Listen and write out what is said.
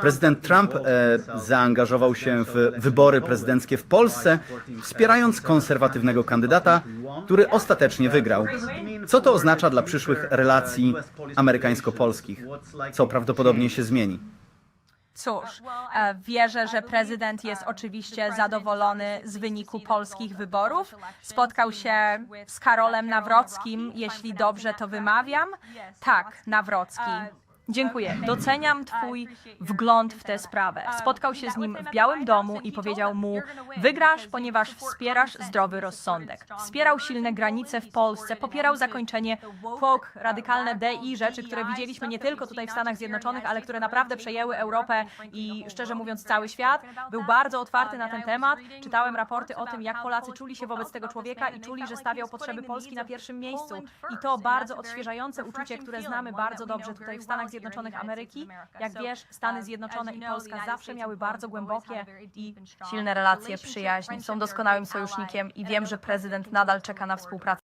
Prezydent Trump e, zaangażował się w wybory prezydenckie w Polsce, wspierając konserwatywnego kandydata, który ostatecznie wygrał. Co to oznacza dla przyszłych relacji amerykańsko-polskich? Co prawdopodobnie się zmieni? Cóż, e, wierzę, że prezydent jest oczywiście zadowolony z wyniku polskich wyborów. Spotkał się z Karolem Nawrockim, jeśli dobrze to wymawiam. Tak, Nawrocki. Dziękuję. Doceniam Twój wgląd w tę sprawę. Spotkał się z nim w Białym Domu i powiedział mu: Wygrasz, ponieważ wspierasz zdrowy rozsądek. Wspierał silne granice w Polsce, popierał zakończenie woke, radykalne DI, rzeczy, które widzieliśmy nie tylko tutaj w Stanach Zjednoczonych, ale które naprawdę przejęły Europę i szczerze mówiąc cały świat. Był bardzo otwarty na ten temat. Czytałem raporty o tym, jak Polacy czuli się wobec tego człowieka i czuli, że stawiał potrzeby Polski na pierwszym miejscu. I to bardzo odświeżające uczucie, które znamy bardzo dobrze tutaj w Stanach Zjednoczonych Ameryki. Jak wiesz, Stany Zjednoczone i Polska zawsze miały bardzo głębokie i silne relacje przyjaźni. Są doskonałym sojusznikiem i wiem, że prezydent nadal czeka na współpracę.